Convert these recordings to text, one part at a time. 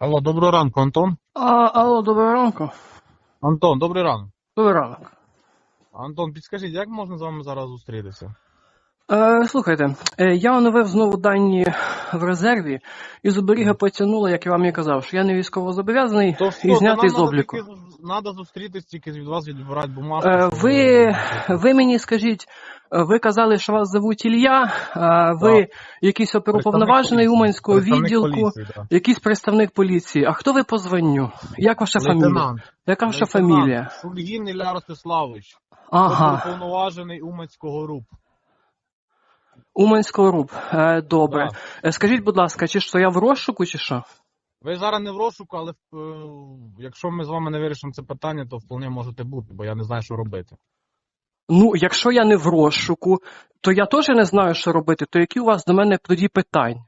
Алло, доброго ранку, Антон. А, алло, доброго ранку. Антон, добрий ранок. Добрий ранок. Антон, підскажіть, як можна з вами зараз зустрітися? Е, слухайте, е, я оновив знову дані в резерві, і з оберіга потягнуло, як я вам і казав, що я не військовозобов'язаний То все, і то знятий з надо обліку. тільки з- Надо зустрітись, тільки від вас відбирати бумажку. Е, щоб ви, ви мені скажіть, е, ви казали, що вас зовуть Ілля, е, ви Так. якийсь оперуповноважений поліції. Уманського Представник відділку, поліції, да. якийсь представник поліції. А хто ви по званню? Як ваша фамілія? Лейтенант. Яка ваша Лейтенант фамілія? Шульгін Ілля Ростиславович. Ага, Уповноважений Уманського РУП. Уманського РУП. Е, добре. Да. Е, Скажіть, будь ласка, чи що я в розшуку, чи що? Ви зараз не в розшуку, але е, якщо ми з вами не вирішимо це питання, то вполне можете бути, бо я не знаю, що робити. Ну, якщо я не в розшуку, то я теж не знаю, що робити. То які у вас до мене тоді питання?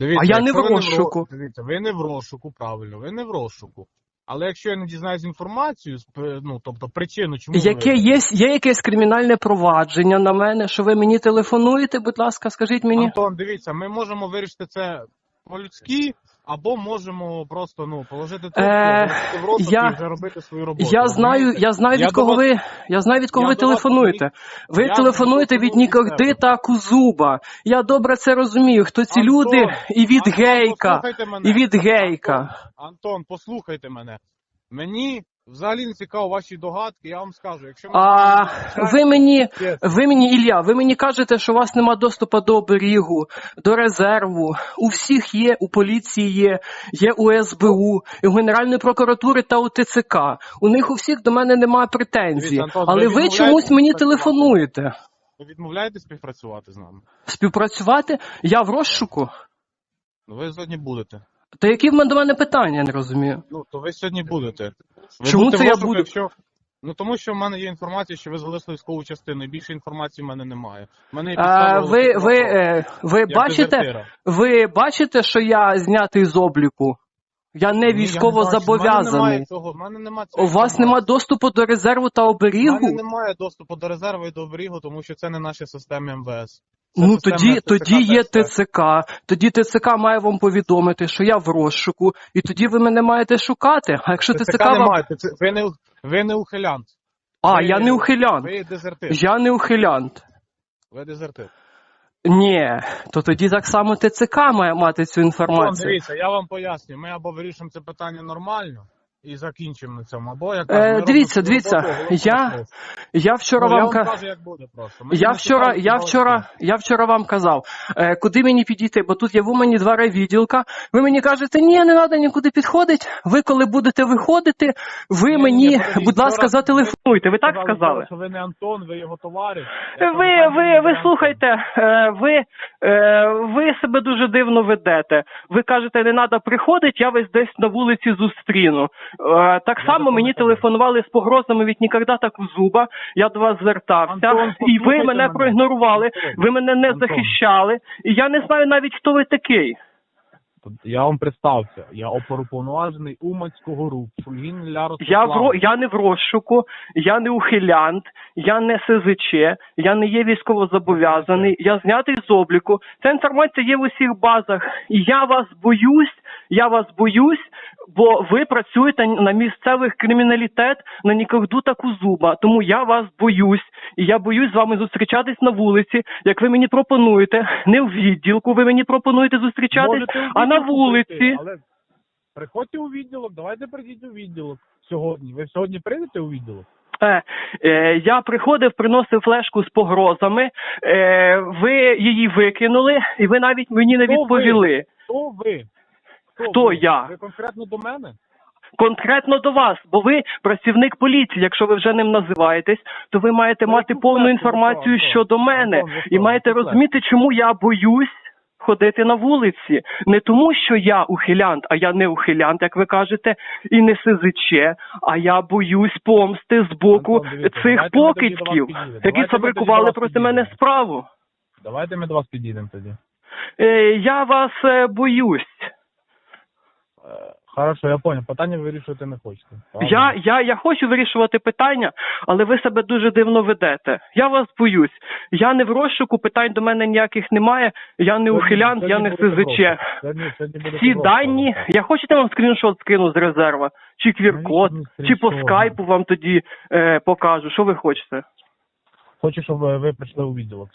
Дивіться, А я не в розшуку. ро- Дивіться, ви не в розшуку, правильно, ви не в розшуку. Але якщо я не дізнаюсь інформацію, сп- ну тобто причину, чому Яке ви... є, є якесь кримінальне провадження на мене, що ви мені телефонуєте, будь ласка, скажіть мені. Антон, дивіться, ми можемо вирішити це по-людськи, або можемо просто ну положити трубку, Е, в розшук я- і вже робити свою роботу. Я знаю, я знаю Я від кого вас- ви. Я знаю від кого ви вас телефонуєте. Ви Я телефонуєте від Нікогди та Кузуба. Я добре це розумію. Хто ці Антон, люди і від Антон, гейка, і від Антон, гейка. Антон, послухайте мене. Мені взагалі не цікаво ваші догадки, я вам скажу. Якщо ми А ви мені Ви мені, Ілля, ви мені кажете, що у вас нема доступу до оберігу, до резерву. У всіх є, у поліції є, є у СБУ, у Генеральної прокуратури та у ТЦК. У них у всіх до мене немає претензій. Антон, Але ви чомусь мені телефонуєте. ви відмовляєтесь співпрацювати з нами? Співпрацювати? Я в розшуку. Ну ви сьогодні будете. Та які в мене до мене питання, я не розумію. Ну, то ви сьогодні будете. Ви Чому будете це в я розшуку, буду? Якщо... Ну тому що в мене є інформація, що ви залишили військову частину, і більше інформації в мене немає. В мене є А, підстава ви, ви, е, ви як бачите, дезертира. ви бачите, що я знятий з обліку? Я не Ні, я військово бачу. В мене зобов'язаний. немає цього, в мене немає цього. У вас нема доступу до резерву та У оберігу? мене немає доступу до резерву і до оберігу, тому що це не наші системи МВС. Це Ну тоді, ТЦК тоді є ТЦК. Тоді ТЦК має вам повідомити, що я в розшуку, і тоді ви мене маєте шукати. А якщо ТЦК, ТЦК вам. немає, ви, не, ви не ухилянт. А, ви, я не ухилянт. Ви дезертир. Я не ухилянт. Ви дезертир. Ні, то тоді так само ТЦК має мати цю інформацію. дивіться, я вам поясню. Ми або вирішимо це питання нормально і закінчимо на цьому, або як Е, дивіться, дивіться, я- Я вчора Ну, я вам кажу, як буде просто. Мені Я вчора, я вчора, я вчора вам казав, е, куди мені підійти, бо тут є в Умані два райвідділка. Ви мені кажете, ні, не треба нікуди підходити. Ви коли будете виходити, ви Ні, ні, мені, ні, будь ласка, вчора зателефонуйте. Ви так Сказали, сказали? Що ви не Антон, ви його товариш. Я Ви, ви, «Антон, ви Антон». слухайте, е, ви, е, ви себе дуже дивно ведете. Ви кажете, не треба приходити, я вас десь на вулиці зустріну. Е, Так само мені телефонували з погрозами від ніколи так зуба. Я до вас звертався, Антон, і ви послухайте мене мене. проігнорували. Ви мене не Антон. захищали, і я не знаю навіть, хто ви такий. Я вам представся. Я оперуповноважений Уманського руху. Він Ілля Я в ро- я не в розшуку, я не ухилянт, я не СЗЧ, я не є військовозобов'язаний, я знятий з обліку. Ця інформація є в усіх базах. І я вас боюсь, я вас боюсь, бо ви працюєте на місцевих криміналітет на Нікогду та Кузуба. Тому я вас боюсь. І я боюсь з вами зустрічатись на вулиці, як ви мені пропонуєте, не в відділку, ви мені пропонуєте зустрічатись, а на вулиці. прийти, Але приходьте у відділок, давайте прийдіть у відділок сьогодні. Ви сьогодні прийдете у відділок? Е, е, я приходив, приносив флешку з погрозами. Е, ви її викинули, і ви навіть мені не Хто ви? відповіли. Хто ви? Хто ви? я? Ви конкретно до мене? Конкретно до вас, бо ви працівник поліції. Якщо ви вже ним називаєтесь, то ви маєте Ну, мати повну інформацію щодо мене, і маєте розуміти, чому я боюсь. Ходити на вулиці не тому, що я ухилянт, а я не ухилянт, як ви кажете, і не СЗЧ, а я боюсь помсти з боку цих покидьків, які сфабрикували вас проти мене справу. Давайте ми до вас підійдемо тоді. Е, я вас е, боюсь. Хорошо, я понял. Питання вирішувати не хочете. Я, я, я хочу вирішувати питання, але ви себе дуже дивно ведете. Я вас боюсь. Я не в розшуку, питань до мене ніяких немає. Я не ухилянт, я не СЗЧ. Ці дані, я хочете вам скріншот скину з резерва? Чи QR-код, чи по скайпу вам тоді е, покажу. Що ви хочете? Хочу, щоб ви прийшли у відділок.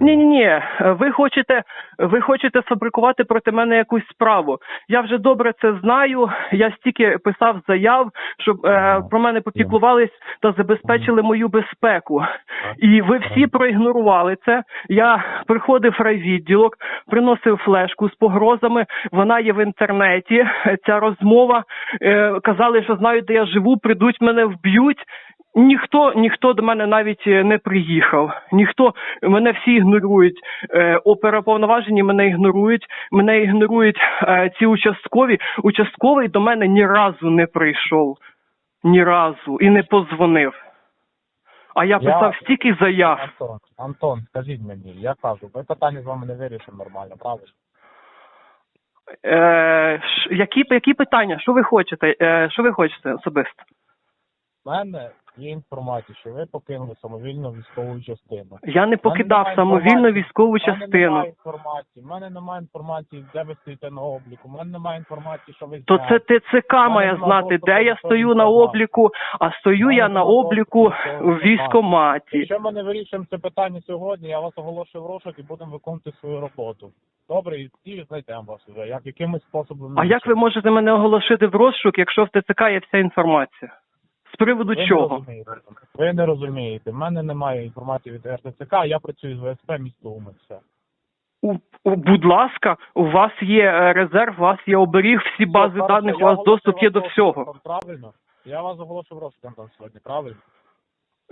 Ні, ні, ні. Ви хочете, ви хочете сфабрикувати проти мене якусь справу. Я вже добре це знаю. Я стільки писав заяв, щоб е, про мене попіклувались та забезпечили мою безпеку. І ви всі проігнорували це. Я приходив в райвідділок, приносив флешку з погрозами. Вона є в інтернеті. Ця розмова е, казали, що знають, де я живу, прийдуть мене вб'ють. Ніхто ніхто до мене навіть е, не приїхав. Ніхто мене всі ігнорують. Е, оперуповноважені мене ігнорують. Мене ігнорують е, ці участкові. Участковий до мене ні разу не прийшов. Ні разу і не позвонив. А я Я- писав стільки заяв. Антон, Антон, скажіть мені, я кажу, ми питання з вами не вирішимо нормально, правильно? Е, ш- які, які питання? Що ви хочете? Е, що ви хочете особисто? У мене є інформація, що ви покинули самовільно військову частину. Я не покидав немає самовільно військову У мене частину. немає інформації, в мене немає інформації, де ви стоїте на обліку, у мене немає інформації, що ви То це ТЦК мене має знати, де я стою на обліку, а стою я на обліку в військоматі. Якщо ми не вирішимо це питання сьогодні, я вас оголошую в розшук і будемо виконувати свою роботу. Добре, і і знайдемо вас вже, як якимось способом. А як ви можете мене оголошити в розшук, якщо в ТЦК є вся інформація? Приводу Ви чого? розумієте. Ви не розумієте. В мене немає інформації від РТЦК, я працюю з ВСП місто Уми. Все. У, у- будь ласка, у вас є е, резерв, у вас є оберіг, всі бази Все, даних, у вас доступ є до всього. Правильно? Я вас оголошую в розшук, Антон, сьогодні, правильно?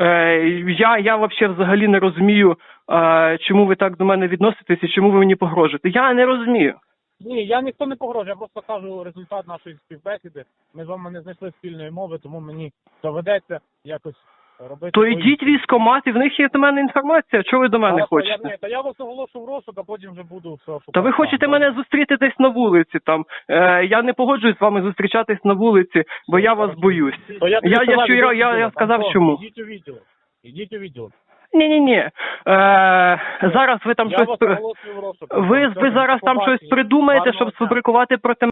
Е, я, я вообще взагалі не розумію, е, чому ви так до мене відноситесь і чому ви мені погрожуєте. Я не розумію. Ні, я ніхто не погрожує, я просто кажу результат нашої співбесіди. Ми з вами не знайшли спільної мови, тому мені доведеться якось робити. То свої- йдіть в військкомат, і в них є до мене інформація. Чого ви до мене Хорошо, хочете? Я, ні, та я вас оголошу в розшук, а потім вже буду все шукати. Та ви хочете добре? мене зустріти десь на вулиці там. Е, я не погоджуюсь з вами зустрічатись на вулиці, бо я вас боюсь. То я, тобі Я- я сказав, я- я сказав, Антон, чому. Ідіть у відділок. Ідіть у відділок. Ні, ні, ні. Е, зараз ви там я щось вас оголошую в розшук. ви, ви зараз там щось придумаєте, щоб сфабрикувати проти